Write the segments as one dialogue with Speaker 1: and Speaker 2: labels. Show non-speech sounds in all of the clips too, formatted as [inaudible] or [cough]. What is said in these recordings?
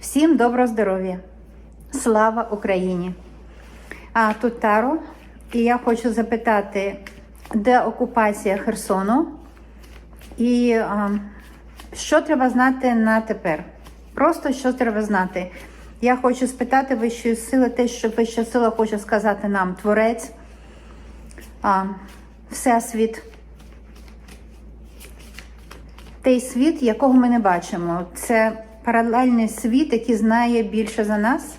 Speaker 1: Всім доброго здоров'я! Слава Україні! А тут Таро, і я хочу запитати, де окупація Херсону? І а, що треба знати на тепер? Просто що треба знати. Я хочу спитати вищої сили, те, що вища сила хоче сказати нам, творець, а, всесвіт. Той світ, якого ми не бачимо, це паралельний світ, який знає більше за нас.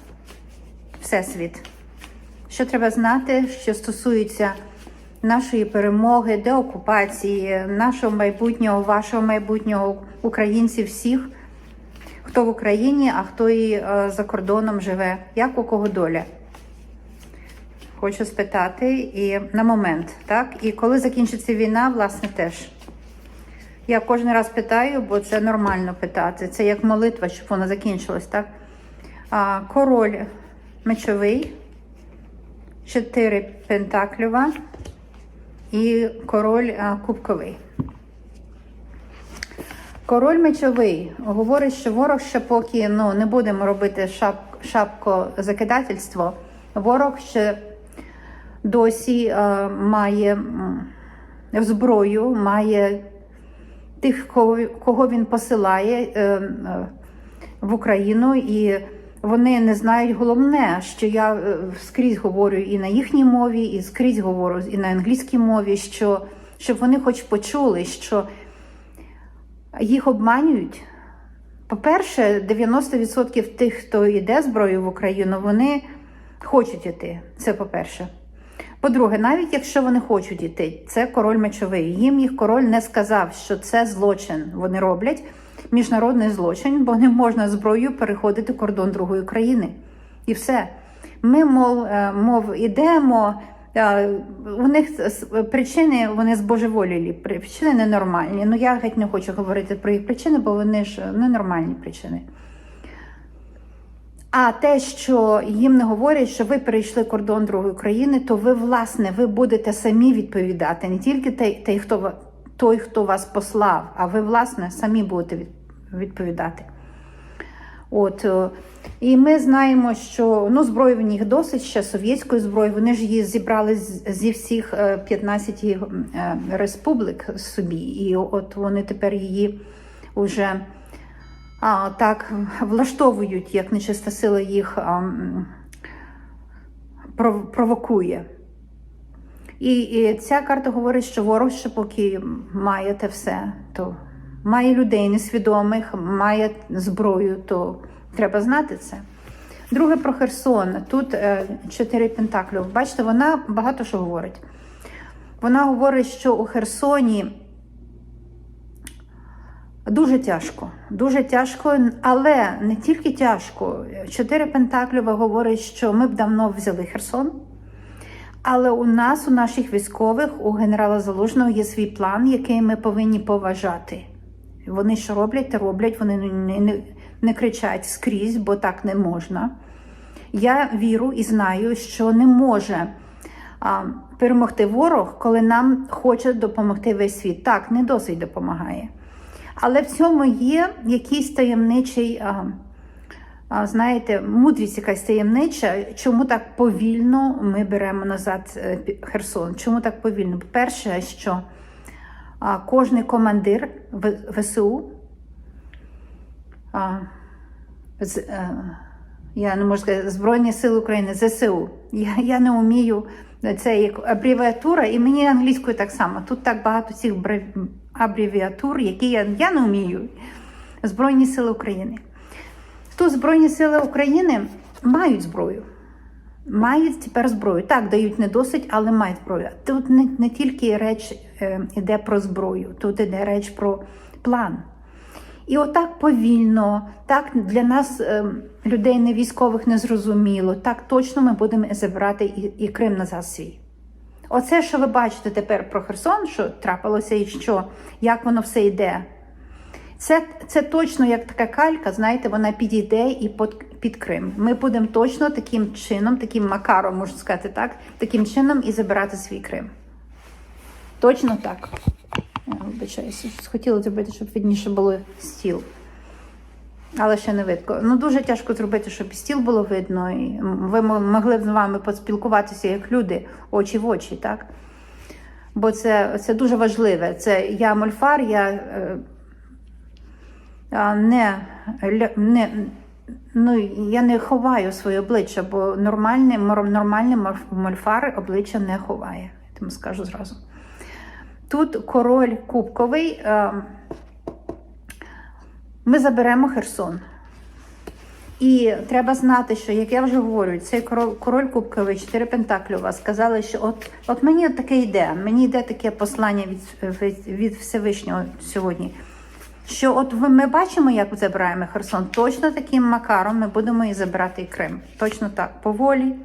Speaker 1: Всесвіт. Що треба знати, що стосується нашої перемоги, деокупації, нашого майбутнього, вашого майбутнього, українців всіх, хто в Україні, а хто і е, за кордоном живе, як у кого доля. Хочу спитати і на момент, так? І коли закінчиться війна, власне, теж. Я кожен раз питаю, бо це нормально питати. Це як молитва, щоб вона закінчилась, так? А, король мечовий, чотири пентаклюва і король а, кубковий. Король мечовий говорить, що ворог ще поки ну, не будемо робити шап, шапкозакидательство. Ворог ще досі а, має м, зброю, має тих, кого, він посилає е, е, в Україну, і вони не знають головне, що я е, скрізь говорю і на їхній мові, і скрізь говорю і на англійській мові, що щоб вони хоч почули, що їх обманюють. По-перше, 90% тих, хто йде зброю в Україну, вони хочуть іти. Це по-перше. По-друге, навіть якщо вони хочуть іти, це король мечовий. Їм їх король не сказав, що це злочин. Вони роблять міжнародний злочин, бо не можна зброєю переходити кордон другої країни. І все. Ми, мов, е, мов ідемо. е, У них причини вони збожеволілі, причини ненормальні. Ну я геть не хочу говорити про їх причини, бо вони ж ненормальні причини. А те, що їм не говорять, що ви перейшли кордон другої країни, то ви, власне, ви будете самі відповідати, не тільки той, той, хто, той, хто вас послав, а ви, власне, самі будете відповідати. От, е, і ми знаємо, що ну, зброї в них досить ще совєтської зброї. Вони ж її зібрали зі всіх е, 15 е, республік собі. І от вони тепер її вже а, так влаштовують, як нечиста сила їх а, пров- провокує. І, і ця карта говорить, що ворог ще поки має те все, то має людей несвідомих, має зброю, то треба знати це. Друге про Херсон. Тут е, чотири пентаклів. Бачите, вона багато що говорить. Вона говорить, що у Херсоні Дуже тяжко, дуже тяжко, але не тільки тяжко. Чотири Пентакліва говорить, що ми б давно взяли Херсон. Але у нас, у наших військових, у генерала Залужного є свій план, який ми повинні поважати. Вони що роблять, те роблять, вони не, не, не кричать скрізь, бо так не можна. Я вірю і знаю, що не може а, перемогти ворог, коли нам хоче допомогти весь світ. Так, не досить допомагає. Але в цьому є якийсь таємничий, знаєте, мудрість якась таємнича, чому так повільно ми беремо назад е, Херсон. Чому так повільно? По-перше, що кожний командир ВСУ, е, я не можу сказати, Збройні Сили України, ЗСУ. Я, я не вмію, це як абревіатура, і мені англійською так само. Тут так багато цих абревіатур, які я, я не вмію. Збройні Сили України. Тут Збройні Сили України мають зброю. Мають тепер зброю. Так, дають не досить, але мають зброю. Тут не, не тільки реч е, іде про зброю, тут іде реч про план. І отак повільно, так для нас, е, людей не військових, не зрозуміло, так точно ми будемо забирати і, і Крим назад свій. Оце, що ви бачите тепер про Херсон, що трапилося і що, як воно все йде. Це, це точно як така калька, знаєте, вона підійде і під, під Крим. Ми будемо точно таким чином, таким макаром, можна сказати так, таким чином і забирати свій Крим. Точно так. Я вибачаюся, хотіла зробити, щоб видніше було стіл. Але ще не видко. Ну дуже тяжко зробити, щоб і стіл було видно, і ви могли б з вами поспілкуватися як люди, очі в очі, так? Бо це, це дуже важливе. Це я мольфар, я е, не, не, ну, я не ховаю своє обличчя, бо нормальний, нормальний мольфар обличчя не ховає. Тому скажу зразу. Тут король кубковий. е, Ми заберемо Херсон. І треба знати, що, як я вже говорю, цей король, король Кубковий, чотири вас сказали, що от, от мені таке йде, мені йде таке послання від, від, від Всевишнього сьогодні. Що от ми бачимо, як забираємо Херсон. Точно таким макаром ми будемо і забирати і Крим. Точно так, поволі.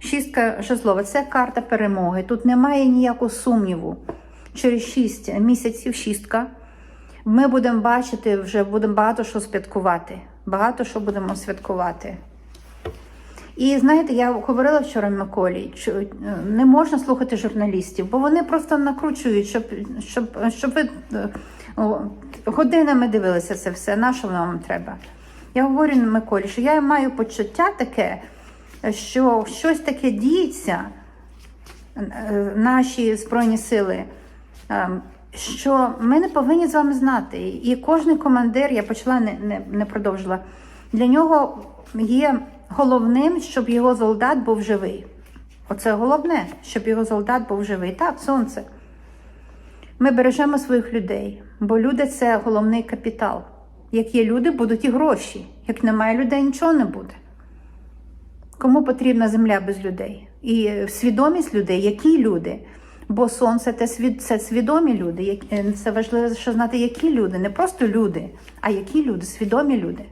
Speaker 1: Шістка жезлова це карта перемоги. Тут немає ніякого сумніву. Через шість місяців шістка. Ми будемо бачити, вже будемо багато що святкувати. Багато що будемо святкувати. І знаєте, я говорила вчора Миколі, що е, не можна слухати журналістів, бо вони просто накручують, щоб, щоб, щоб ви е, годинами дивилися це все. На що воно вам треба? Я говорю Миколі, що я маю почуття таке, що щось таке діється, е, наші збройні сили. Що ми не повинні з вами знати. І кожен командир, я почала не, не, не продовжила. Для нього є головним, щоб його солдат був живий. Оце головне, щоб його солдат був живий. Так, сонце. Ми бережемо своїх людей, бо люди це головний капітал. Як є люди, будуть і гроші. Як немає людей, нічого не буде. Кому потрібна земля без людей? І свідомість людей, які люди? Бо сонце це, свід- це свідомі люди. Е, Це важливо що знати, які люди, не просто люди, а які люди, свідомі люди.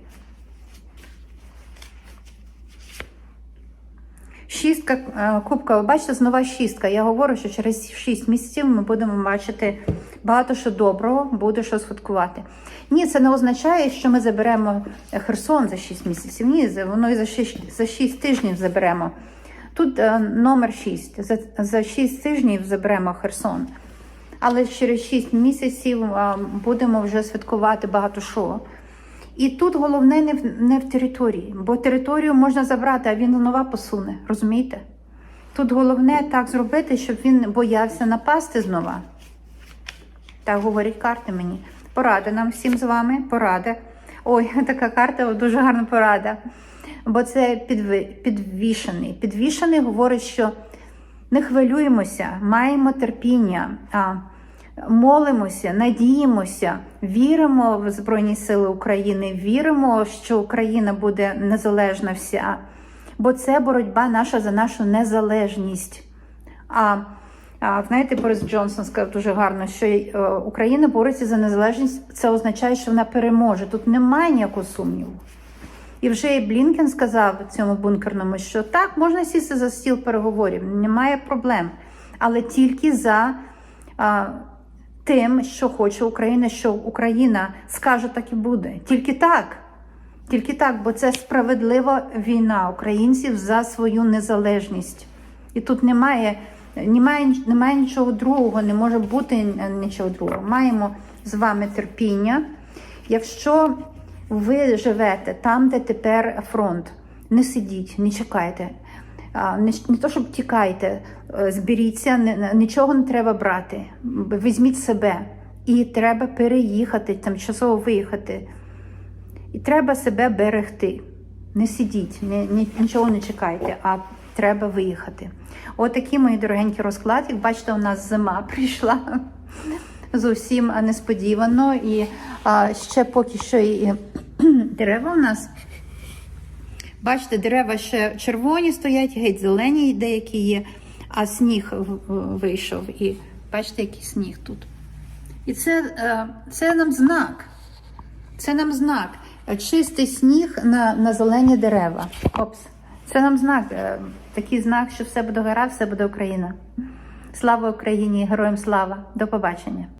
Speaker 1: Шістка е, кубка, ви бачите, знову шістка. Я говорю, що через 6 місяців ми будемо бачити багато що доброго, буде що святкувати. Ні, це не означає, що ми заберемо Херсон за 6 місяців. Ні, воно і за 6, за 6 тижнів заберемо. Тут е, номер 6. За, за 6 тижнів заберемо Херсон. Але через 6 місяців е, будемо вже святкувати багато що. І тут головне не в, не в території, бо територію можна забрати, а він знову посуне. Розумієте? Тут головне так зробити, щоб він боявся напасти знову. Так говорять карти мені. Порада нам всім з вами, порада. Ой, [laughs] така карта, дуже гарна порада. Бо це підвішений. Підвішений говорить, що не хвилюємося, маємо терпіння, молимося, надіємося, віримо в Збройні Сили України, віримо, що Україна буде незалежна вся. Бо це боротьба наша за нашу незалежність. А, а знаєте, Борис Джонсон сказав дуже гарно, що е, Україна бореться за незалежність. Це означає, що вона переможе. Тут немає ніякого сумніву. І вже і Блінкен сказав цьому бункерному, що так, можна сісти за стіл переговорів, немає проблем. Але тільки за а, тим, що хоче Україна, що Україна скаже, так і буде. Тільки так. Тільки так, бо це справедлива війна українців за свою незалежність. І тут немає, немає, немає нічого другого, не може бути нічого другого. Маємо з вами терпіння. Якщо ви живете там, де тепер фронт, не сидіть, не чекайте. Не, не то, щоб тікайте, е, зберіться, не- не- нічого не треба брати. Візьміть себе. І треба переїхати, тимчасово виїхати. І треба себе берегти. Не сидіть, не, ні- нічого не чекайте, а треба виїхати. Отакі, мої дорогенькі розклад. Як бачите, у нас зима [laughs] прийшла зовсім несподівано. І а, ще поки що і [clears throat] дерева у нас. Бачите, дерева ще червоні стоять, геть зелені деякі є, а сніг вийшов. І бачите, який сніг тут. І це, е, це нам знак. Це нам знак. Чистий сніг на, на зелені дерева. Опс. Це нам знак. е, Такий знак, що все буде гаразд, все буде Україна. Слава Україні, героям слава. До побачення.